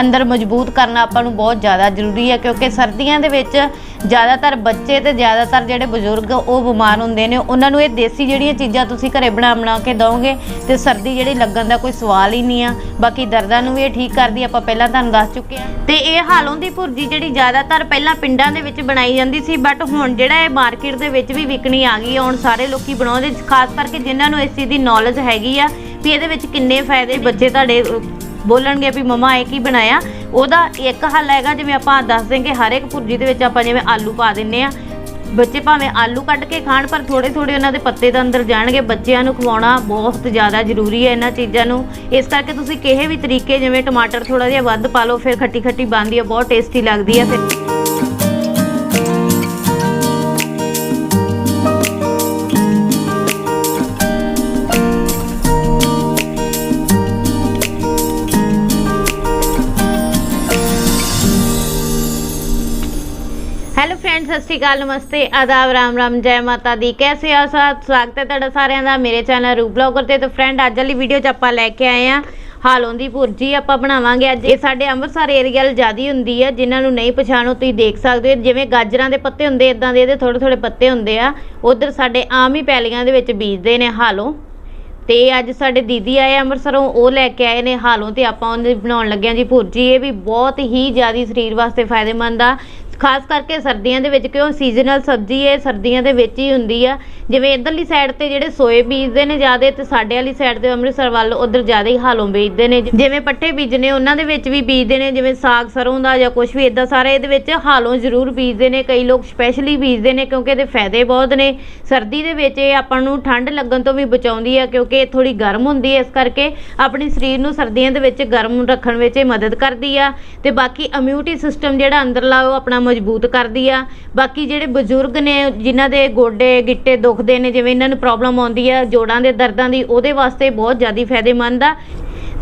ਅੰਦਰ ਮਜ਼ਬੂਤ ਕਰਨਾ ਆਪਾਂ ਨੂੰ ਬਹੁਤ ਜ਼ਿਆਦਾ ਜ਼ਰੂਰੀ ਹੈ, ਕਿਉਂਕਿ ਸਰਦੀਆਂ ਦੇ ਵਿੱਚ ਜ਼ਿਆਦਾਤਰ ਬੱਚੇ ਤੇ ਜ਼ਿਆਦਾਤਰ ਜਿਹੜੇ ਬਜ਼ੁਰਗ ਉਹ ਬਿਮਾਰ ਹੁੰਦੇ ਨੇ। ਉਹਨਾਂ ਨੂੰ ਇਹ ਦੇਸੀ ਜਿਹੜੀਆਂ ਚੀਜ਼ਾਂ ਤੁਸੀਂ ਘਰੇ ਬਣਾ ਬਣਾ ਕੇ ਦਿਓਗੇ ਤੇ ਸਰਦੀ ਜਿਹੜੀ ਲੱਗਣ ਦਾ ਕੋਈ ਸਵਾਲ ਹੀ ਨਹੀਂ ਆ। ਬਾਕੀ ਦਰਦਾਂ ਨੂੰ ਵੀ ਇਹ ਠੀਕ ਕਰਦੀ ਆਪਾਂ ਪਹਿਲਾਂ ਤੁਹਾਨੂੰ ਦੱਸ ਚੁੱਕੇ ਆ। ਤੇ ਇਹ ਹਾਲੋਂ ਦੀ ਭੁਰਜੀ ਜਿਹੜੀ ਜ਼ਿਆਦਾਤਰ ਪਹਿਲਾਂ ਪਿੰਡਾਂ ਦੇ ਵਿੱਚ ਬਣਾਈ ਜਾਂਦੀ ਸੀ ਬਟ ਹੁਣ ਜਿਹੜਾ ਇਹ ਮਾਰਕੀਟ ਦੇ ਵਿੱਚ ਵੀ ਵਿਕਣੀ ਆ ਗਈ ਹੁਣ ਸਾਰੇ ਲੋਕੀ ਬਣਾਉਂਦੇ, ਖਾਸ ਕਰਕੇ ਜਿਨ੍ਹਾਂ ਨੂੰ ਇਸ ਚੀਜ਼ ਦੀ ਨੌਲੇਜ ਹੈਗੀ ਆ, ਵੀ ਇਹਦੇ ਵਿੱਚ ਕਿੰਨੇ ਫਾਇਦੇ ਬੱਚੇ ਤੁਹਾਡੇ ਬੋਲਣਗੇ ਵੀ ਮਮਾ ਇਹ ਕੀ ਬਣਾਇਆ? ਉਹਦਾ ਇੱਕ ਹੱਲ ਹੈਗਾ, ਜਿਵੇਂ ਆਪਾਂ ਦੱਸ ਦਿੰਗੇ ਹਰ ਇੱਕ ਭੁਰਜੀ ਦੇ ਵਿੱਚ ਆਪਾਂ ਜਿਵੇਂ ਆਲੂ ਪਾ ਦਿੰਨੇ ਆ। ਬੱਚੇ ਭਾਵੇਂ ਆਲੂ ਕੱਢ ਕੇ ਖਾਣ, ਪਰ ਥੋੜੇ ਥੋੜੇ ਉਹਨਾਂ ਦੇ ਪੱਤੇ ਦੇ ਅੰਦਰ ਜਾਣਗੇ। ਬੱਚਿਆਂ ਨੂੰ ਖਵਾਉਣਾ ਬਹੁਤ ਜ਼ਿਆਦਾ ਜ਼ਰੂਰੀ ਹੈ ਇਹਨਾਂ ਚੀਜ਼ਾਂ ਨੂੰ। ਇਸ ਕਰਕੇ ਤੁਸੀਂ ਕਿਸੇ ਵੀ ਤਰੀਕੇ, ਜਿਵੇਂ ਟਮਾਟਰ ਥੋੜਾ ਜਿਹਾ ਵੱਧ ਪਾ ਲਓ, ਫਿਰ ਖੱਟੀ ਖੱਟੀ ਬਣਦੀ ਹੈ, ਬਹੁਤ ਟੇਸਟੀ ਲੱਗਦੀ ਹੈ ਫਿਰ। ਹੈਲੋ ਫਰੈਂਡਸ ਸਤਿ ਸ਼੍ਰੀ ਅਕਾਲ, ਨਮਸਤੇ, ਆਦਾਬ, ਰਾਮ ਰਾਮ, ਜੈ ਮਾਤਾ ਦੀ। ਕੈਸੇ ਆ ਸਾਥ ਸਵਾਗਤ ਹੈ ਤੁਹਾਡਾ ਸਾਰਿਆਂ ਦਾ ਮੇਰੇ ਚੈਨਲ ਰੂਪ ਬਲੌਗਰ ਤੇ। ਤਾਂ ਫਰੈਂਡ ਅੱਜ ਵਾਲੀ ਵੀਡੀਓ 'ਚ ਆਪਾਂ ਲੈ ਕੇ ਆਏ ਆ ਹਾਲੋਂ ਦੀ ਭੁਰਜੀ। ਆਪਾਂ ਬਣਾਵਾਂਗੇ ਅੱਜ। ਇਹ ਸਾਡੇ ਅੰਮ੍ਰਿਤਸਰ ਏਰੀਆ ਵੱਲ ਜ਼ਿਆਦੀ ਹੁੰਦੀ ਆ, ਜਿਨ੍ਹਾਂ ਨੂੰ ਨਹੀਂ ਪਛਾਣੋ, ਤੁਸੀਂ ਦੇਖ ਸਕਦੇ ਹੋ। ਜਿਵੇਂ ਗਾਜਰਾਂ ਦੇ ਪੱਤੇ ਹੁੰਦੇ ਇਦਾਂ ਦੇ ਇਹਦੇ ਥੋੜੇ ਥੋੜੇ ਪੱਤੇ ਹੁੰਦੇ ਆ। ਉਧਰ ਸਾਡੇ ਆਮ ਹੀ ਪੈਲੀਆਂ ਦੇ ਵਿੱਚ ਬੀਜਦੇ ਨੇ ਹਾਲੋਂ। ਤੇ ਅੱਜ ਸਾਡੇ ਦੀਦੀ ਆਏ ਅੰਮ੍ਰਿਤਸਰੋਂ, ਉਹ ਲੈ ਕੇ ਆਏ ਨੇ ਹਾਲੋਂ ਤੇ ਆਪਾਂ ਉਹਨੇ ਬਣਾਉਣ ਲੱਗੇ ਆ ਜੀ ਭੁਰਜੀ। ਇਹ ਵੀ ਬਹੁਤ ਹੀ ਜ਼ਿਆਦੀ ਸਰੀਰ ਵਾਸਤੇ ਫਾਇਦੇਮੰਦ ਆ। ਖਾਸ ਕਰਕੇ ਸਰਦੀਆਂ ਦੇ ਵਿੱਚ, ਕਿਉਂ ਸੀਜ਼ਨਲ ਸਬਜ਼ੀ ਇਹ ਸਰਦੀਆਂ ਦੇ ਵਿੱਚ ਹੀ ਹੁੰਦੀ ਆ। ਜਿਵੇਂ ਇਧਰਲੀ ਸਾਈਡ ਤੇ ਜਿਹੜੇ ਸੋਏ ਬੀਜਦੇ ਨੇ ਜ਼ਿਆਦਾ ਤੇ ਸਾਡੇ ਵਾਲੀ ਸਾਈਡ ਤੇ ਅੰਮ੍ਰਿਤਸਰ ਵੱਲ ਉਧਰ ਜ਼ਿਆਦਾ ਹੀ ਹਾਲੋਂ ਬੀਜਦੇ ਨੇ। ਜਿਵੇਂ ਪੱਠੇ ਬੀਜਨੇ ਉਹਨਾਂ ਦੇ ਵਿੱਚ ਵੀ ਬੀਜਦੇ ਨੇ, ਜਿਵੇਂ ਸਾਗ ਸਰੋਂ ਦਾ ਜਾਂ ਕੁਝ ਵੀ ਇਦਾਂ ਸਾਰੇ ਇਹਦੇ ਵਿੱਚ ਹਾਲੋਂ ਜ਼ਰੂਰ ਬੀਜਦੇ ਨੇ। ਕਈ ਲੋਕ ਸਪੈਸ਼ਲੀ ਬੀਜਦੇ ਨੇ ਕਿਉਂਕਿ ਇਹਦੇ ਫਾਇਦੇ ਬਹੁਤ ਨੇ। ਸਰਦੀ ਦੇ ਵਿੱਚ ਇਹ ਆਪਾਂ ਨੂੰ ਠੰਡ ਲੱਗਣ ਤੋਂ ਵੀ ਬਚਾਉਂਦੀ ਆ, ਕਿਉਂਕਿ ਇਹ ਥੋੜੀ ਗਰਮ ਹੁੰਦੀ ਹੈ ਇਸ ਕਰਕੇ ਆਪਣੇ ਸਰੀਰ ਨੂੰ ਸਰਦੀਆਂ ਦੇ ਵਿੱਚ ਗਰਮ ਰੱਖਣ ਵਿੱਚ ਇਹ ਮਦਦ ਕਰਦੀ ਆ। ਤੇ ਬਾਕੀ ਇਮਿਊਨਿਟੀ ਸਿਸਟਮ ਜਿਹੜਾ ਅੰਦਰਲਾ, ਉਹ ਆਪਣਾ ਮਜ਼ਬੂਤ ਕਰਦੀ ਆ। ਬਾਕੀ ਜਿਹੜੇ ਬਜ਼ੁਰਗ ਨੇ, ਜਿਨ੍ਹਾਂ ਦੇ ਗੋਡੇ, ਗਿੱਟੇ ਦੁਖਦੇ ਨੇ, ਜਿਵੇਂ ਇਹਨਾਂ ਨੂੰ ਪ੍ਰੋਬਲਮ ਆਉਂਦੀ ਆ, ਜੋੜਾਂ ਦੇ ਦਰਦਾਂ ਦੀ, ਉਹਦੇ ਵਾਸਤੇ ਬਹੁਤ ਜ਼ਿਆਦਾ ਫਾਇਦੇਮੰਦ ਆ।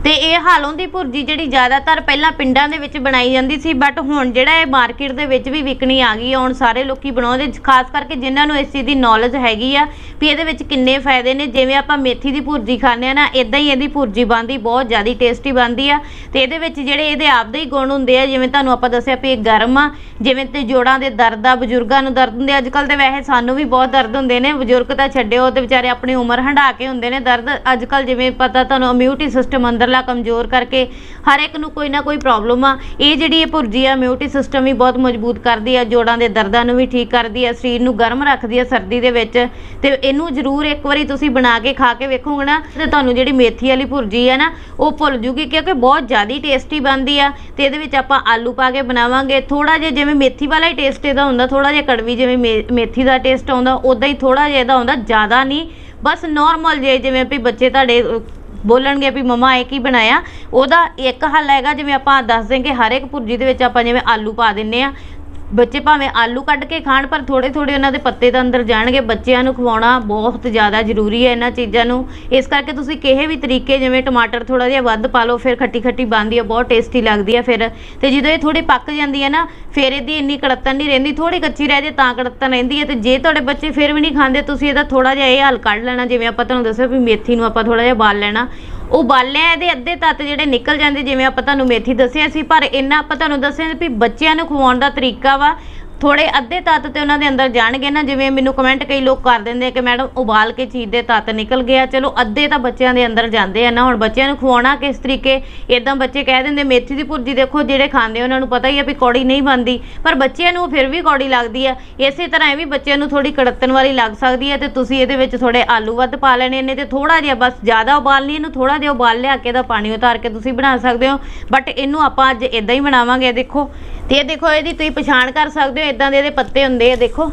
ਤੇ ਇਹ ਹਾਲੋਂ ਦੀ ਭੁਰਜੀ ਜਿਹੜੀ ਜ਼ਿਆਦਾਤਰ ਪਹਿਲਾਂ ਪਿੰਡਾਂ ਦੇ ਵਿੱਚ ਬਣਾਈ ਜਾਂਦੀ ਸੀ ਬਟ ਹੁਣ ਜਿਹੜਾ ਇਹ ਮਾਰਕੀਟ ਦੇ ਵਿੱਚ ਵੀ ਵਿਕਣੀ ਆ ਗਈ ਆ, ਹੁਣ ਸਾਰੇ ਲੋਕੀ ਬਣਾਉਂਦੇ, ਖਾਸ ਕਰਕੇ ਜਿਨ੍ਹਾਂ ਨੂੰ ਇਸ ਚੀਜ਼ ਦੀ ਨੌਲੇਜ ਹੈਗੀ ਆ ਵੀ ਇਹਦੇ ਵਿੱਚ ਕਿੰਨੇ ਫਾਇਦੇ ਨੇ? ਜਿਵੇਂ ਆਪਾਂ ਮੇਥੀ ਦੀ ਭੁਰਜੀ ਖਾਂਦੇ ਆ ਨਾ ਇਦਾਂ ਹੀ ਇਹਦੀ ਭੁਰਜੀ ਬਣਦੀ, ਬਹੁਤ ਜ਼ਿਆਦਾ ਟੇਸਟੀ ਬਣਦੀ ਆ। ਤੇ ਇਹਦੇ ਵਿੱਚ ਜਿਹੜੇ ਇਹਦੇ ਆਪਦੇ ਹੀ ਗੁਣ ਹੁੰਦੇ ਆ, ਜਿਵੇਂ ਤੁਹਾਨੂੰ ਆਪਾਂ ਦੱਸਿਆ ਵੀ ਇਹ ਗਰਮ ਆ, ਜਿਵੇਂ ਤੇ ਜੋੜਾਂ ਦੇ ਦਰਦ ਆ, ਬਜ਼ੁਰਗਾਂ ਨੂੰ ਦਰਦ ਹੁੰਦੇ ਅੱਜ ਕੱਲ ਤੇ ਵੈਸੇ ਸਾਨੂੰ ਵੀ ਬਹੁਤ ਦਰਦ ਹੁੰਦੇ ਨੇ। ਬਜ਼ੁਰਗ ਤਾਂ ਛੱਡਿਓ, ਤੇ ਵਿਚਾਰੇ ਆਪਣੀ ਉਮਰ ਹੰਢਾ ਕੇ ਹੁੰਦੇ ਨੇ ਦਰਦ। ਅੱਜ ਕੱਲ ਜਿਵੇਂ ਪਤਾ ਤੁਹਾਨੂੰ ਇਮਿਊਨਿਟੀ ਸਿਸਟਮ ਅੰਦਰਲਾ ਕਮਜ਼ੋਰ ਕਰਕੇ ਹਰ ਇੱਕ ਨੂੰ ਕੋਈ ਨਾ ਕੋਈ ਪ੍ਰੋਬਲਮ ਆ। ਇਹ ਜਿਹੜੀ ਇਹ ਭੁਰਜੀ ਆ ਇਮਿਊਨਿਟੀ ਸਿਸਟਮ ਵੀ ਬਹੁਤ ਮਜ਼ਬੂਤ ਕਰਦੀ ਆ, ਜੋੜਾਂ ਦੇ ਦਰਦਾਂ ਨੂੰ ਵੀ ਠੀਕ ਕਰਦੀ ਆ, ਸਰੀਰ ਨੂੰ ਗਰਮ ਰੱਖਦੀ ਆ ਸਰਦੀ ਦੇ ਵਿੱਚ। ਤੇ ਇਹਨੂੰ ਜ਼ਰੂਰ ਇੱਕ ਵਾਰੀ ਤੁਸੀਂ ਬਣਾ ਕੇ ਖਾ ਕੇ ਵੇਖੋਗੇ ਨਾ, ਤੇ ਤੁਹਾਨੂੰ ਜਿਹੜੀ ਮੇਥੀ ਵਾਲੀ ਭੁਰਜੀ ਆ ਨਾ, ਉਹ ਭੁੱਲ ਜੂਗੀ ਕਿਉਂਕਿ ਬਹੁਤ ਜ਼ਿਆਦਾ ਟੇਸਟੀ ਬਣਦੀ ਆ। ਤੇ ਇਹਦੇ ਵਿੱਚ ਆਪਾਂ ਆਲੂ ਪਾ ਕੇ ਬਣਾਵਾਂਗੇ। ਥੋੜਾ ਜਿਹਾ ਜਿਵੇਂ ਮੇਥੀ ਵਾਲਾ ਹੀ ਟੇਸਟ ਇਹਦਾ ਹੁੰਦਾ ਥੋੜਾ ਜਿਹਾ ਕੜਵੀ ਜਿਵੇਂ ਮੇ- ਮੇਥੀ ਦਾ ਟੇਸਟ ਆਉਂਦਾ ਉਦਾਂ ਹੀ ਥੋੜਾ ਜਿਹਾ ਇਹਦਾ ਹੁੰਦਾ, ਜ਼ਿਆਦਾ ਨਹੀਂ। ਬਸ ਨਾਰਮਲ ਜੇ ਜਿਵੇਂ ਵੀ ਬੱਚੇ ਤੁਹਾਡੇ ਬੋਲਣਗੇ ਵੀ ਮਮਾ ਇਹ ਕੀ ਬਣਾਇਆ, ਉਹਦਾ ਇੱਕ ਹੱਲ ਹੈਗਾ, ਜਿਵੇਂ ਆਪਾਂ ਦੱਸ ਦੇਂਗੇ, ਹਰ ਇੱਕ ਭੁਰਜੀ ਦੇ ਵਿੱਚ ਆਪਾਂ ਜਿਵੇਂ ਆਲੂ ਪਾ ਦਿੰਨੇ ਆ ਬੱਚੇ ਭਾਵੇਂ ਆਲੂ ਕੱਢ ਕੇ ਖਾਣ, ਪਰ ਥੋੜੇ ਥੋੜੇ ਉਹਨਾਂ ਦੇ ਪੱਤੇ ਤਾਂ ਅੰਦਰ ਜਾਣਗੇ। ਬੱਚਿਆਂ ਨੂੰ ਖਵਾਉਣਾ ਬਹੁਤ ਜ਼ਿਆਦਾ ਜ਼ਰੂਰੀ ਹੈ ਇਹਨਾਂ ਚੀਜ਼ਾਂ ਨੂੰ। ਇਸ ਕਰਕੇ ਤੁਸੀਂ ਕਿਸੇ ਵੀ ਤਰੀਕੇ, ਜਿਵੇਂ ਟਮਾਟਰ ਥੋੜਾ ਜਿਹਾ ਵੱਧ ਪਾ ਲਓ, ਫਿਰ ਖੱਟੀ ਖੱਟੀ ਬਣਦੀ ਹੈ, ਬਹੁਤ ਟੇਸਟੀ ਲੱਗਦੀ ਹੈ ਫਿਰ। ਤੇ ਜਦੋਂ ਇਹ ਥੋੜੀ ਪੱਕ ਜਾਂਦੀ ਹੈ ਨਾ, ਫਿਰ ਇਹਦੀ ਇੰਨੀ ਕੜੱਤਨ ਨਹੀਂ ਰਹਿੰਦੀ ਥੋੜੀ ਕੱਚੀ ਰਹਿ ਜੇ ਤਾਂ ਕੜੱਤਨ ਰਹਿੰਦੀ ਹੈ। ਤੇ ਜੇ ਤੁਹਾਡੇ ਬੱਚੇ ਫਿਰ ਵੀ ਨਹੀਂ ਖਾਂਦੇ, ਤੁਸੀਂ ਇਹਦਾ ਥੋੜਾ ਜਿਹਾ ਇਹ ਹੱਲ ਕੱਢ ਲੈਣਾ। ਜਿਵੇਂ ਆਪਾਂ ਤੁਹਾਨੂੰ ਦੱਸਿਆ ਵੀ ਮੇਥੀ ਨੂੰ ਆਪਾਂ ਥੋੜਾ ਜਿਹਾ ਬਾਲ ਲੈਣਾ। ਉਬਾਲਿਆ ਇਹਦੇ ਅੱਧੇ ਤੱਤ ਜਿਹੜੇ ਨਿਕਲ ਜਾਂਦੇ, ਜਿਵੇਂ ਆਪਾਂ ਤੁਹਾਨੂੰ ਮੇਥੀ ਦੱਸਿਆ ਸੀ, ਪਰ ਇਹਨਾਂ ਆਪਾਂ ਤੁਹਾਨੂੰ ਦੱਸਿਆ ਵੀ ਬੱਚਿਆਂ ਨੂੰ ਖਵਾਉਣ ਦਾ ਤਰੀਕਾ ਵਾ ਥੋੜੇ ਅੱਧੇ ਤੱਤ ਤੇ ਉਹਨਾਂ ਦੇ ਅੰਦਰ ਜਾਣਗੇ ਨਾ, ਜਿਵੇਂ ਮੈਨੂੰ ਕਮੈਂਟ ਕਈ ਲੋਕ ਕਰ ਦਿੰਦੇ ਕਿ ਮੈਡਮ ਉਬਾਲ ਕੇ ਚੀਜ਼ ਦੇ ਤੱਤ ਨਿਕਲ ਗਿਆ ਚਲੋ, ਅੱਧੇ ਤਾਂ ਬੱਚਿਆਂ ਦੇ ਅੰਦਰ ਜਾਂਦੇ ਆ ਨਾ। ਹੁਣ ਬੱਚਿਆਂ ਨੂੰ ਖਵਾਉਣਾ ਕਿਸ ਤਰੀਕੇ? ਇਦਾਂ ਬੱਚੇ ਕਹਿ ਦਿੰਦੇ, ਮੇਥੀ ਦੀ ਭੁਰਜੀ ਦੇਖੋ, ਜਿਹੜੇ ਖਾਂਦੇ ਉਹਨਾਂ ਨੂੰ ਪਤਾ ਹੀ ਆ ਵੀ ਕੌੜੀ ਨਹੀਂ ਬਣਦੀ। ਪਰ ਬੱਚਿਆਂ ਨੂੰ ਫਿਰ ਵੀ ਕੌੜੀ ਲੱਗਦੀ ਆ। ਇਸੇ ਤਰ੍ਹਾਂ ਇਹ ਵੀ ਬੱਚਿਆਂ ਨੂੰ ਥੋੜੀ ਕੜੱਤਣ ਵਾਲੀ ਲੱਗ ਸਕਦੀ ਹੈ ਤੇ ਤੁਸੀਂ ਇਹਦੇ ਵਿੱਚ ਥੋੜੇ ਆਲੂ ਵੱਧ ਪਾ ਲੈਣੇ ਨੇ ਤੇ ਥੋੜਾ ਜਿਹਾ ਬਸ ਜ਼ਿਆਦਾ ਉਬਾਲ ਨਹੀਂ, ਇਹਨੂੰ ਥੋੜਾ ਜਿਹਾ ਉਬਾਲ ਲਿਆ ਕੇ ਦਾ ਪਾਣੀ ਉਤਾਰ ਕੇ ਤੁਸੀਂ ਬਣਾ ਸਕਦੇ ਹੋ। ਬਟ ਇਹਨੂੰ ਆਪਾਂ ਅੱਜ ਇਦਾਂ ਹੀ ਬਣਾਵਾਂਗੇ, ਦੇਖੋ। ਤੇ ਇਹ ਦੇਖੋ, ਇਹਦੀ ਤੁਸੀਂ ਪਛਾਣ ਕਰ ਸਕਦੇ ਹੋ ਇਦਾਂ ਦੇ ਇਹਦੇ ਪੱਤੇ ਹੁੰਦੇ ਆ, ਦੇਖੋ।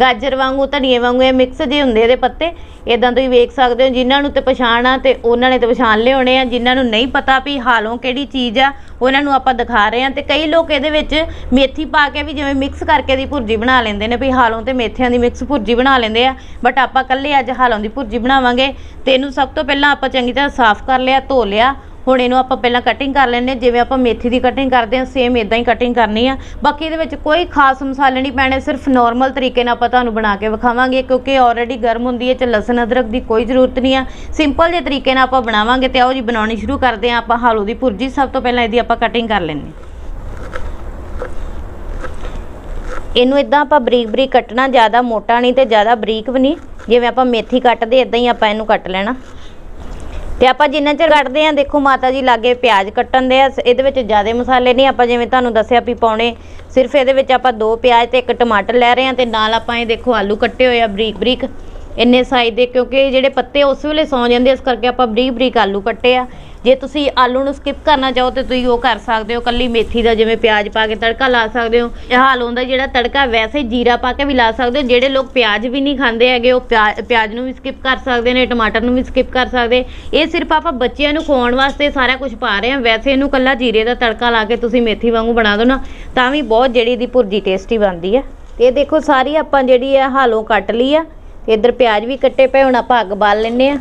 ਗਾਜਰ ਵਾਂਗੂ, ਧਨੀਏ ਵਾਂਗੂ, ਇਹ ਮਿਕਸ ਜੇ ਹੁੰਦੇ ਇਹਦੇ ਪੱਤੇ। ਇਦਾਂ ਤੁਸੀਂ ਵੇਖ ਸਕਦੇ ਹੋ, ਜਿਨ੍ਹਾਂ ਨੂੰ ਤੇ ਪਛਾਣ ਆ ਤੇ ਉਹਨਾਂ ਨੇ ਤੇ ਪਛਾਣ ਲਿਆਉਣੇ ਆ। ਜਿਨ੍ਹਾਂ ਨੂੰ ਨਹੀਂ ਪਤਾ ਵੀ ਹਾਲੋਂ ਕਿਹੜੀ ਚੀਜ਼ ਆ, ਉਹਨਾਂ ਨੂੰ ਆਪਾਂ ਦਿਖਾ ਰਹੇ ਆ ਤੇ ਕਈ ਲੋਕ ਇਹਦੇ ਵਿੱਚ ਮੇਥੀ ਪਾ ਕੇ ਵੀ ਜਿਵੇਂ ਮਿਕਸ ਕਰਕੇ ਦੀ ਭੁਰਜੀ ਬਣਾ ਲੈਂਦੇ ਨੇ ਵੀ ਹਾਲੋਂ ਤੇ ਮੇਥਿਆਂ ਦੀ ਮਿਕਸ ਭੁਰਜੀ ਬਣਾ ਲੈਂਦੇ ਆ। ਬਟ ਆਪਾਂ ਕੱਲੇ ਅੱਜ ਹਾਲੋਂ ਦੀ ਭੁਰਜੀ ਬਣਾਵਾਂਗੇ। ਤੇ ਇਹਨੂੰ ਸਭ ਤੋਂ ਪਹਿਲਾਂ ਆਪਾਂ ਚੰਗੀ ਤਰ੍ਹਾਂ ਸਾਫ਼ ਕਰ ਲਿਆ, ਧੋ ਲਿਆ। ਹੁਣ ਇਹਨੂੰ ਆਪਾਂ ਪਹਿਲਾਂ ਕਟਿੰਗ ਕਰ ਲੈਂਦੇ ਹਾਂ, ਜਿਵੇਂ ਆਪਾਂ ਮੇਥੀ ਦੀ ਕਟਿੰਗ ਕਰਦੇ ਹਾਂ ਸੇਮ ਇਦਾਂ ਹੀ ਕਟਿੰਗ ਕਰਨੀ ਆ। ਬਾਕੀ ਇਹਦੇ ਵਿੱਚ ਕੋਈ ਖਾਸ ਮਸਾਲੇ ਨਹੀਂ ਪੈਣੇ, ਸਿਰਫ ਨਾਰਮਲ ਤਰੀਕੇ ਨਾਲ ਆਪਾਂ ਤੁਹਾਨੂੰ ਬਣਾ ਕੇ ਵਿਖਾਵਾਂਗੇ, ਕਿਉਂਕਿ ਆਲਰੇਡੀ ਗਰਮ ਹੁੰਦੀ ਹੈ ਤੇ ਲਸਣ, ਅਦਰਕ ਦੀ ਕੋਈ ਜ਼ਰੂਰਤ ਨਹੀਂ ਆ। ਸਿੰਪਲ ਜੇ ਤਰੀਕੇ ਨਾਲ ਆਪਾਂ ਬਣਾਵਾਂਗੇ ਤੇ ਆਓ ਜੀ, ਬਣਾਉਣੀ ਸ਼ੁਰੂ ਕਰਦੇ ਹਾਂ। ਆਪਾਂ ਆਲੂ ਦੀ ਭੁਰਜੀ, ਸਭ ਤੋਂ ਪਹਿਲਾਂ ਇਹਦੀ ਆਪਾਂ ਕਟਿੰਗ ਕਰ ਲੈਂਦੇ ਇਹਨੂੰ ਇਦਾਂ ਆਪਾਂ ਬਰੀਕ ਬਰੀਕ ਕੱਟਣਾ, ਜ਼ਿਆਦਾ ਮੋਟਾ ਨਹੀਂ ਤੇ ਜ਼ਿਆਦਾ ਬਰੀਕ ਵੀ ਨਹੀਂ। ਜਿਵੇਂ ਆਪਾਂ ਮੇਥੀ ਕੱਟਦੇ ਇਦਾਂ ਹੀ ਆਪਾਂ ਇਹਨੂੰ ਕੱਟ ਲੈਣਾ। ਤੇ ਆਪਾਂ ਜਿੰਨਾ ਚਿਰ ਕੱਟਦੇ ਆ, ਦੇਖੋ ਮਾਤਾ ਜੀ ਲਾਗੇ ਪਿਆਜ਼ ਕੱਟਣ ਦੇ ਆ ਇਹਦੇ ਵਿੱਚ ਜ਼ਿਆਦਾ ਮਸਾਲੇ ਨਹੀਂ, ਆਪਾਂ ਜਿਵੇਂ ਤੁਹਾਨੂੰ ਦੱਸਿਆ ਵੀ ਪਾਉਣੇ ਸਿਰਫ ਇਹਦੇ ਵਿੱਚ ਆਪਾਂ ਦੋ ਪਿਆਜ਼ ਤੇ ਇੱਕ ਟਮਾਟਰ ਲੈ ਰਹੇ ਆ ਤੇ ਨਾਲ ਆਪਾਂ ਇਹ ਦੇਖੋ ਆਲੂ ਕੱਟੇ ਹੋਏ ਆ ਬਰੀਕ ਬਰੀਕ ਇੰਨੇ ਸਾਈਜ਼ ਦੇ, ਕਿਉਂਕਿ ਜਿਹੜੇ ਪੱਤੇ ਉਸ ਵੇਲੇ ਸੌ ਜਾਂਦੇ ਇਸ ਕਰਕੇ ਆਪਾਂ ਬਰੀਕ ਬਰੀਕ ਆਲੂ ਕੱਟੇ ਆ। ਜੇ ਤੁਸੀਂ ਆਲੂ ਨੂੰ ਸਕਿਪ ਕਰਨਾ ਚਾਹੋ ਤੇ ਤੁਸੀਂ ਉਹ ਕਰ ਸਕਦੇ ਹੋ, ਕੱਲੀ ਮੇਥੀ ਦਾ ਜਿਵੇਂ ਪਿਆਜ਼ ਪਾ ਕੇ ਤੜਕਾ ਲਾ ਸਕਦੇ ਹੋ। ਇਹ ਹਾਲੋਂ ਦਾ ਜਿਹੜਾ ਤੜਕਾ ਵੈਸੇ ਜੀਰਾ ਪਾ ਕੇ ਵੀ ਲਾ ਸਕਦੇ ਹੋ, ਜਿਹੜੇ ਲੋਕ ਪਿਆਜ਼ ਵੀ ਨਹੀਂ ਖਾਂਦੇ ਹੈਗੇ, ਉਹ ਪਿਆ- ਪਿਆਜ਼ ਨੂੰ ਵੀ ਸਕਿਪ ਕਰ ਸਕਦੇ ਨੇ, ਟਮਾਟਰ ਨੂੰ ਵੀ ਸਕਿਪ ਕਰ ਸਕਦੇ। ਇਹ ਸਿਰਫ ਆਪਾਂ ਬੱਚਿਆਂ ਨੂੰ ਖਵਾਉਣ ਵਾਸਤੇ ਸਾਰਾ ਕੁਝ ਪਾ ਰਹੇ ਹਾਂ। ਵੈਸੇ ਇਹਨੂੰ ਕੱਲਾ ਜੀਰੇ ਦਾ ਤੜਕਾ ਲਾ ਕੇ ਤੁਸੀਂ ਮੇਥੀ ਵਾਂਗੂ ਬਣਾ ਦਿਓ ਨਾ, ਤਾਂ ਵੀ ਬਹੁਤ ਜਿਹੜੀ ਦੀ ਭੁਰਜੀ ਟੇਸਟੀ ਬਣਦੀ ਹੈ ਤੇ ਇਹ ਦੇਖੋ, ਸਾਰੀ ਆਪਾਂ ਜਿਹੜੀ ਹੈ ਹਾਲੋਂ ਕੱਟ ਲਈ ਆ। ਇੱਧਰ ਪਿਆਜ਼ ਵੀ ਕੱਟੇ ਪਏ, ਹੁਣ ਆਪਾਂ ਅੱਗ ਬਾਲ ਲੈਨੇ ਆ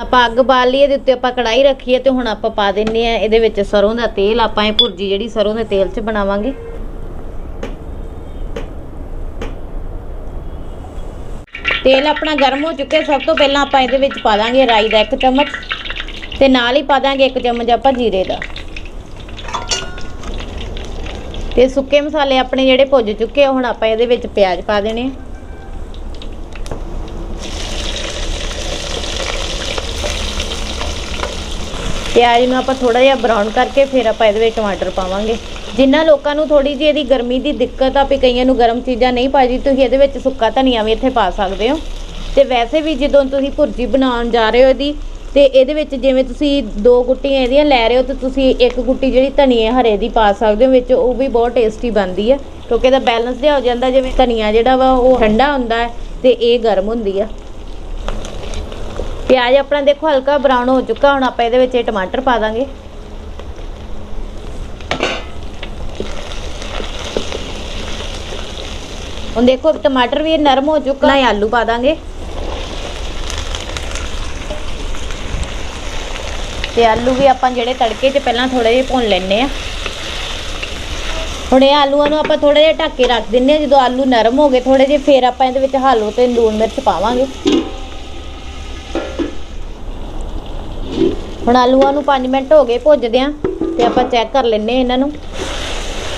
ਆਪਾਂ ਅੱਗ ਬਾਲ ਲਈ ਇਹਦੇ ਉੱਤੇ ਆਪਾਂ ਕੜਾਈ ਰੱਖੀਏ ਹੈ ਤੇ ਹੁਣ ਆਪਾਂ ਪਾ ਦਿੰਨੇ ਆ ਇਹਦੇ ਵਿੱਚ ਸਰੋਂ ਦਾ ਤੇਲ, ਆਪਾਂ ਇਹ ਭੁਰਜੀ ਜਿਹੜੀ ਸਰੋਂ ਦੇ ਤੇਲ 'ਚ ਬਣਾਵਾਂਗੇ। ਤੇਲ ਆਪਣਾ ਗਰਮ ਹੋ ਚੁੱਕਿਆ, ਸਭ ਤੋਂ ਪਹਿਲਾਂ ਆਪਾਂ ਇਹਦੇ ਵਿੱਚ ਪਾ ਦਾਂਗੇ ਰਾਈ ਦਾ ਇੱਕ ਚਮਚ ਤੇ ਨਾਲ ਹੀ ਪਾ ਦਾਂਗੇ ਇੱਕ ਚਮਚ ਆਪਾਂ ਜੀਰੇ ਦਾ। ਤੇ ਸੁੱਕੇ ਮਸਾਲੇ ਆਪਣੇ ਜਿਹੜੇ ਭੁੱਜ ਚੁੱਕੇ ਹੁਣ ਆਪਾਂ ਇਹਦੇ ਵਿੱਚ ਪਿਆਜ਼ ਪਾ ਦੇਣੇ ਆ। ਪਿਆਜ਼ ਨੂੰ ਆਪਾਂ ਥੋੜਾ ਜਿਹਾ ਬਰਾਊਨ ਕਰਕੇ ਫਿਰ ਆਪਾਂ ਇਹਦੇ ਵਿੱਚ ਟਮਾਟਰ ਪਾਵਾਂਗੇ। ਜਿਨ੍ਹਾਂ ਲੋਕਾਂ ਨੂੰ ਥੋੜੀ ਜਿਹੀ ਇਹਦੀ ਗਰਮੀ ਦੀ ਦਿੱਕਤ ਆ ਵੀ ਕਈਆਂ ਨੂੰ ਗਰਮ ਚੀਜ਼ਾਂ ਨਹੀਂ ਪਾਜੀ ਤੁਸੀਂ ਇਹਦੇ ਵਿੱਚ ਸੁੱਕਾ ਧਨੀਆ ਵੀ ਇੱਥੇ ਪਾ ਸਕਦੇ ਹੋ। ਤੇ ਵੈਸੇ ਵੀ ਜਦੋਂ ਤੁਸੀਂ ਭੁਰਜੀ ਬਣਾਉਣ ਜਾ ਰਹੇ ਹੋ ਇਹਦੀ ਤੇ ਇਹਦੇ ਵਿੱਚ ਜਿਵੇਂ ਤੁਸੀਂ ਦੋ ਗੁੱਟੀਆਂ ਇਹਦੀਆਂ ਲੈ ਰਹੇ ਹੋ ਤੇ ਤੁਸੀਂ ਇੱਕ ਗੁੱਟੀ ਜਿਹੜੀ ਧਨੀਏ ਹਰੇ ਦੀ ਪਾ ਸਕਦੇ ਹੋ, ਵਿੱਚ ਉਹ ਵੀ ਬਹੁਤ ਟੇਸਟੀ ਬਣਦੀ ਹੈ ਕਿਉਂਕਿ ਇਹਦਾ ਬੈਲੈਂਸ ਜਿਹਾ ਹੋ ਜਾਂਦਾ, ਜਿਵੇਂ ਧਨੀਆ ਜਿਹੜਾ ਵਾ ਉਹ ਠੰਡਾ ਹੁੰਦਾ ਹੈ ਤੇ ਇਹ ਗਰਮ ਹੁੰਦੀ ਆ। ਪਿਆਜ਼ ਆਪਣਾ ਦੇਖੋ ਹਲਕਾ ਬਰਾਊਨ ਹੋ ਚੁੱਕਾ, ਹੁਣ ਆਪਾਂ ਇਹਦੇ ਵਿੱਚ ਇਹ ਟਮਾਟਰ ਪਾ ਦਾਂਗੇ। ਹੁਣ ਦੇਖੋ, ਟਮਾਟਰ ਵੀ ਨਰਮ ਹੋ ਚੁੱਕਾ ਨਾ ਆਲੂ ਪਾ ਦਾਂਗੇ। ਤੇ ਆਲੂ ਵੀ ਆਪਾਂ ਜਿਹੜੇ ਤੜਕੇ 'ਚ ਪਹਿਲਾਂ ਥੋੜੇ ਜਿਹਾ ਭੁੰਨ ਲੈਣੇ ਆ ਹੁਣ ਇਹ ਆਲੂਆਂ ਨੂੰ ਆਪਾਂ ਥੋੜਾ ਜਿਹਾ ਢੱਕ ਕੇ ਰੱਖ ਦਿੰਨੇ ਆ ਜਦੋਂ ਆਲੂ ਨਰਮ ਹੋ ਗਏ ਥੋੜੇ ਜਿਹੇ, ਫੇਰ ਆਪਾਂ ਇਹਦੇ ਵਿੱਚ ਹਾਲੋ ਤੇ ਲੂਣ ਮਿਰਚ ਪਾਵਾਂਗੇ। ਹੁਣ ਆਲੂਆਂ ਨੂੰ 5 ਮਿੰਟ ਹੋ ਗਏ ਭੁੱਜਦੇ ਆ ਤੇ ਆਪਾਂ ਚੈੱਕ ਕਰ ਲੈਨੇ ਇਹਨਾਂ ਨੂੰ।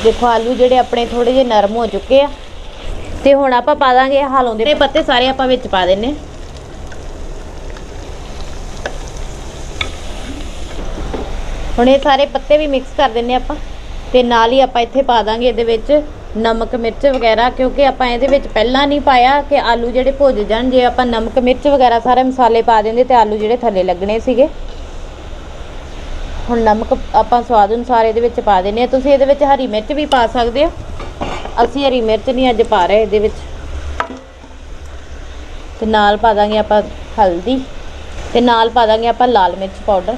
ਦੇਖੋ, ਆਲੂ ਜਿਹੜੇ ਆਪਣੇ ਥੋੜੇ ਜਿਹੇ ਨਰਮ ਹੋ ਚੁੱਕੇ ਆ। ਤੇ ਹੁਣ ਆਪਾਂ ਪਾ ਦਾਂਗੇ ਹਾਲੋਂ ਦੇ ਪੱਤੇ, ਸਾਰੇ ਆਪਾਂ ਵਿੱਚ ਪਾ ਦਿੰਨੇ ਹੁਣ ਇਹ ਸਾਰੇ ਪੱਤੇ ਵੀ ਮਿਕਸ ਕਰ ਦਿੰਨੇ ਆਪਾਂ, ਤੇ ਨਾਲ ਹੀ ਆਪਾਂ ਇੱਥੇ ਪਾ ਦਾਂਗੇ ਇਹਦੇ ਵਿੱਚ ਨਮਕ, ਮਿਰਚ ਵਗੈਰਾ, ਕਿਉਂਕਿ ਆਪਾਂ ਇਹਦੇ ਵਿੱਚ ਪਹਿਲਾਂ ਨਹੀਂ ਪਾਇਆ ਕਿ ਆਲੂ ਜਿਹੜੇ ਭੁੱਜ ਜਾਣ, ਜੇ ਆਪਾਂ ਨਮਕ, ਮਿਰਚ ਵਗੈਰਾ ਸਾਰੇ ਮਸਾਲੇ ਪਾ ਦਿੰਦੇ ਤੇ ਆਲੂ ਜਿਹੜੇ ਥੱਲੇ ਲੱਗਣੇ ਸੀਗੇ। ਹੁਣ ਨਮਕ ਆਪਾਂ ਸਵਾਦ ਅਨੁਸਾਰ ਇਹਦੇ ਵਿੱਚ ਪਾ ਦਿੰਨੇ ਆ। ਤੁਸੀਂ ਇਹਦੇ ਵਿੱਚ ਹਰੀ ਮਿਰਚ ਵੀ ਪਾ ਸਕਦੇ ਹੋ। ਅਸੀਂ ਹਰੀ ਮਿਰਚ ਨਹੀਂ ਅੱਜ ਪਾ ਰਹੇ ਇਹਦੇ ਵਿੱਚ। ਤੇ ਨਾਲ ਪਾ ਦਾਂਗੇ ਆਪਾਂ ਹਲਦੀ, ਤੇ ਨਾਲ ਪਾ ਦਾਂਗੇ ਆਪਾਂ ਲਾਲ ਮਿਰਚ ਪਾਊਡਰ।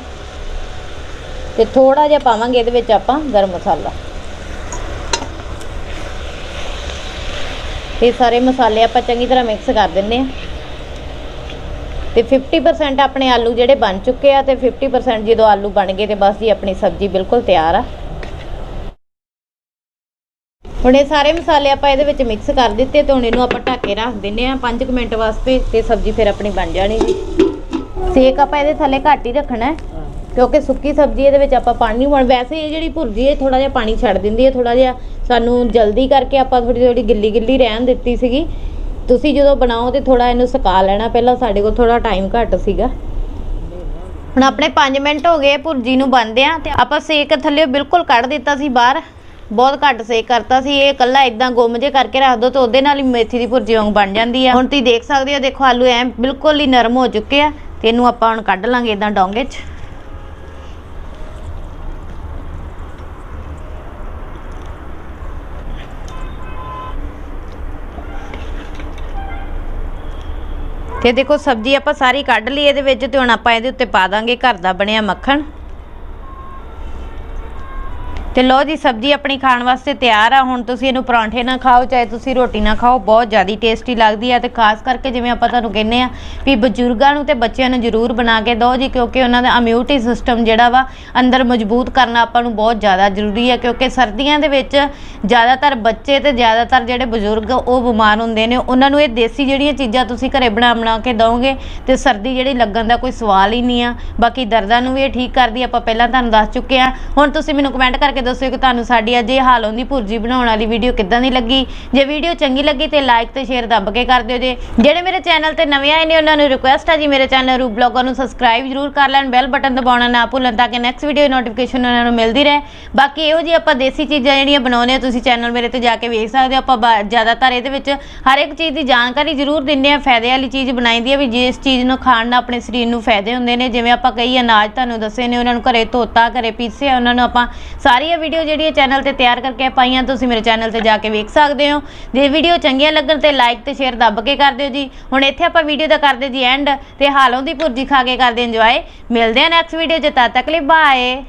ਤੇ ਥੋੜਾ ਜਿਹਾ ਪਾਵਾਂਗੇ ਇਹਦੇ ਵਿੱਚ ਆਪਾਂ ਗਰਮ ਮਸਾਲਾ। ਇਹ ਸਾਰੇ ਮਸਾਲੇ ਆਪਾਂ ਚੰਗੀ ਤਰ੍ਹਾਂ ਮਿਕਸ ਕਰ ਦਿੰਨੇ ਆ ਤੇ 50% ਆਪਣੇ ਆਲੂ ਜਿਹੜੇ ਬਣ ਚੁੱਕੇ ਆ ਤੇ 50% ਜਦੋਂ ਆਲੂ ਬਣ ਗਏ ਤੇ ਬਸ ਜੀ ਆਪਣੀ ਸਬਜ਼ੀ ਬਿਲਕੁਲ ਤਿਆਰ ਆ। ਹੁਣ ਇਹ ਸਾਰੇ ਮਸਾਲੇ ਆਪਾਂ ਇਹਦੇ ਵਿੱਚ ਮਿਕਸ ਕਰ ਦਿੱਤੇ ਤੇ ਹੁਣ ਇਹਨੂੰ ਆਪਾਂ ਢੱਕ ਕੇ ਰੱਖ ਦਿੰਨੇ ਆ 5 ਮਿੰਟ ਵਾਸਤੇ ਤੇ ਸਬਜ਼ੀ ਫਿਰ ਆਪਣੀ ਬਣ ਜਾਣੀ ਜੀ। ਸੇਕ ਆਪਾਂ ਇਹਦੇ ਥੱਲੇ ਘੱਟ ਹੀ ਰੱਖਣਾ ਹੈ। ਕਿਉਂਕਿ ਸੁੱਕੀ ਸਬਜ਼ੀ ਇਹਦੇ ਵਿੱਚ ਆਪਾਂ ਪਾਣੀ ਨਹੀਂ ਪਾਉਣਾ ਵੈਸੇ ਇਹ ਜਿਹੜੀ ਭੁਰਜੀ ਹੈ ਥੋੜਾ ਜਿਹਾ ਪਾਣੀ ਛੱਡ ਦਿੰਦੀ ਹੈ ਥੋੜਾ ਜਿਹਾ ਸਾਨੂੰ ਜਲਦੀ ਕਰਕੇ ਆਪਾਂ ਥੋੜੀ ਥੋੜੀ ਗਿੱਲੀ ਗਿੱਲੀ ਰਹਿਣ ਦਿੱਤੀ ਸੀਗੀ। ਤੁਸੀਂ ਜਦੋਂ ਬਣਾਓ ਤੇ ਥੋੜਾ ਇਹਨੂੰ ਸੁਕਾ ਲੈਣਾ, ਪਹਿਲਾਂ ਸਾਡੇ ਕੋਲ ਥੋੜਾ ਟਾਈਮ ਘੱਟ ਸੀਗਾ। ਹੁਣ ਆਪਣੇ 5 ਮਿੰਟ ਹੋ ਗਏ ਭੁਰਜੀ ਨੂੰ ਬੰਦੇ ਆ ਤੇ ਆਪਾਂ ਸੇਕ ਥੱਲੇ ਬਿਲਕੁਲ ਕੱਢ ਦਿੱਤਾ ਸੀ ਬਾਹਰ। ਬਹੁਤ ਘੱਟ ਸੇਕ ਕਰਤਾ ਸੀ, ਇਹ ਕੱਲਾ ਇਦਾਂ ਗੁੰਮ ਜੇ ਕਰਕੇ ਰੱਖ ਦੋ ਤੇ ਉਹਦੇ ਨਾਲ ਹੀ ਮੇਥੀ ਦੀ ਭੁਰਜੀ ਵਾਂਗ ਬਣ ਜਾਂਦੀ ਆ। ਹੁਣ ਤੁਸੀਂ ਦੇਖ ਸਕਦੇ ਹੋ, ਦੇਖੋ ਆਲੂ ਐ ਬਿਲਕੁਲ ਹੀ ਨਰਮ ਹੋ ਚੁੱਕੇ ਆ। ਤੇ ਇਹਨੂੰ ਆਪਾਂ ਹੁਣ ਕੱਢ ਲਾਂਗੇ ਇਦਾਂ ਡੋਂਗੇ 'ਚ। ਤੇ ਦੇਖੋ ਸਬਜ਼ੀ ਆਪਾਂ ਸਾਰੀ ਕੱਢ ਲਈ, ਇਹਦੇ ਵਿੱਚ ਤੇ ਹੁਣ ਆਪਾਂ ਇਹਦੇ ਉੱਤੇ ਪਾ ਦਾਂਗੇ ਘਰ ਦਾ ਬਣਿਆ ਮੱਖਣ। ਤੇ ਲੋ ਜੀ, ਸਬਜ਼ੀ ਆਪਣੀ ਖਾਣ ਵਾਸਤੇ ਤਿਆਰ ਆ। ਹੁਣ ਤੁਸੀਂ ਇਹਨੂੰ ਪਰਾਂਠੇ ਨਾਲ ਖਾਓ, ਚਾਹੇ ਤੁਸੀਂ ਰੋਟੀ ਨਾਲ ਖਾਓ, ਬਹੁਤ ਜ਼ਿਆਦਾ ਟੇਸਟੀ ਲੱਗਦੀ ਆ ਤੇ ਖਾਸ ਕਰਕੇ ਜਿਵੇਂ ਆਪਾਂ ਤੁਹਾਨੂੰ ਕਹਿੰਦੇ ਆ ਵੀ ਬਜ਼ੁਰਗਾਂ ਨੂੰ ਤੇ ਬੱਚਿਆਂ ਨੂੰ ਜ਼ਰੂਰ ਬਣਾ ਕੇ ਦਿਓ ਜੀ, ਕਿਉਂਕਿ ਉਹਨਾਂ ਦਾ ਇਮਿਊਨਿਟੀ ਸਿਸਟਮ ਜਿਹੜਾ ਵਾ ਅੰਦਰ ਮਜ਼ਬੂਤ ਕਰਨਾ ਆਪਾਂ ਨੂੰ ਬਹੁਤ ਜ਼ਿਆਦਾ ਜ਼ਰੂਰੀ ਆ, ਕਿਉਂਕਿ ਸਰਦੀਆਂ ਦੇ ਵਿੱਚ ਜ਼ਿਆਦਾਤਰ ਬੱਚੇ ਤੇ ਜ਼ਿਆਦਾਤਰ ਜਿਹੜੇ ਬਜ਼ੁਰਗ ਉਹ ਬਿਮਾਰ ਹੁੰਦੇ ਨੇ। ਉਹਨਾਂ ਨੂੰ ਇਹ ਦੇਸੀ ਜਿਹੜੀਆਂ ਚੀਜ਼ਾਂ ਤੁਸੀਂ ਘਰੇ ਬਣਾ ਬਣਾ ਕੇ ਦਿਓਗੇ ਤੇ ਸਰਦੀ ਜਿਹੜੀ ਲੱਗਣ ਦਾ ਕੋਈ ਸਵਾਲ ਹੀ ਨਹੀਂ ਆ। ਬਾਕੀ ਦਰਦਾਂ ਨੂੰ ਵੀ ਇਹ ਠੀਕ ਕਰਦੀ ਆਪਾਂ ਪਹਿਲਾਂ ਤੁਹਾਨੂੰ ਦੱਸ ਚੁੱਕੇ ਆ। ਹੁਣ ਤੁਸੀਂ ਮੈਨੂੰ ਕਮੈਂਟ ਕਰਕੇ ਦੱਸਿਓ ਕਿ ਤੁਹਾਨੂੰ ਸਾਡੀ ਅੱਜ ਇਹ ਹਾਲੋਂ ਦੀ ਭੁਰਜੀ ਬਣਾਉਣ ਵਾਲੀ ਵੀਡੀਓ ਕਿੱਦਾਂ ਦੀ ਲੱਗੀ? ਜੇ ਵੀਡੀਓ ਚੰਗੀ ਲੱਗੀ ਤੇ ਲਾਈਕ ਤੇ ਸ਼ੇਅਰ ਦੱਬ ਕੇ ਕਰ ਦਿਓ ਜੇ। ਜਿਹੜੇ ਮੇਰੇ ਚੈਨਲ ਤੇ ਨਵੇਂ ਆਏ ਨੇ, ਉਹਨਾਂ ਨੂੰ ਰਿਕੁਐਸਟ ਆ ਜੀ ਮੇਰੇ ਚੈਨਲ ਰੂ ਬਲੌਗਰ ਨੂੰ ਸਬਸਕ੍ਰਾਈਬ ਜਰੂਰ ਕਰ ਲੈਣ ਬੈਲ ਬਟਨ ਦਬਾਉਣਾ ਨਾ ਭੁੱਲਣ ਤਾਂ ਕਿ ਨੈਕਸਟ ਵੀਡੀਓ ਨੋਟੀਫਿਕੇਸ਼ਨ ਉਹਨਾਂ ਨੂੰ ਮਿਲਦੀ ਰਹੇ। ਬਾਕੀ ਇਹੋ ਜੀ ਆਪਾਂ ਦੇਸੀ ਚੀਜ਼ਾਂ ਜਿਹੜੀਆਂ ਬਣਾਉਂਦੇ ਆ, ਤੁਸੀਂ ਚੈਨਲ ਮੇਰੇ ਤੇ ਜਾ ਕੇ ਵੇਖ ਸਕਦੇ ਹੋ। ਆਪਾਂ ਬਾ- ਜ਼ਿਆਦਾਤਰ ਇਹਦੇ ਵਿੱਚ ਹਰ ਇੱਕ ਚੀਜ਼ ਦੀ ਜਾਣਕਾਰੀ ਜ਼ਰੂਰ ਦਿੰਦੇ ਆ ਫਾਇਦੇ ਵਾਲੀ ਚੀਜ਼ ਬਣਾਈਦੀ ਆ ਵੀ ਜਿਸ ਚੀਜ਼ ਨੂੰ ਖਾਣ ਨਾਲ ਆਪਣੇ ਸਰੀਰ ਨੂੰ ਫਾਇਦੇ ਹੁੰਦੇ ਨੇ। ਜਿਵੇਂ ਆਪਾਂ ਕਈ ਅਨਾਜ ਤੁਹਾਨੂੰ ਦੱਸੇ ਨੇ, ਉਹਨਾਂ ਨੂੰ ਘਰੇ ਧੋਤਾ, ਘਰੇ ਪੀਸਿਆ, ਉਹਨਾਂ ਨੂੰ ਆਪਾਂ ਸਾਰੀਆਂ ਵੀਡੀਓ ਜਿਹੜੀਆਂ ਚੈਨਲ ਤੇ ਤਿਆਰ ਕਰਕੇ ਪਾਈਆਂ ਤੁਸੀਂ ਮੇਰੇ ਚੈਨਲ ਤੇ ਜਾ ਕੇ ਵੇਖ ਸਕਦੇ ਹੋ। ਜੇ ਵੀਡੀਓ ਚੰਗੀਆਂ ਲੱਗਣ ਤੇ ਲਾਈਕ ਤੇ ਸ਼ੇਅਰ ਦੱਬ ਕੇ ਕਰ ਦਿਓ ਜੀ। ਹੁਣ ਇੱਥੇ ਆਪਾਂ ਵੀਡੀਓ ਦਾ ਕਰਦੇ ਜੀ ਐਂਡ ਤੇ ਹਾਲੋਂ ਦੀ ਭੁਰਜੀ ਖਾ ਕੇ ਕਰਦੇ ਇੰਜੋਏ ਮਿਲਦੇ ਆ ਨੈਕਸਟ ਵੀਡੀਓ 'ਚ, ਤਦ ਤੱਕ ਲਈ ਬਾਏ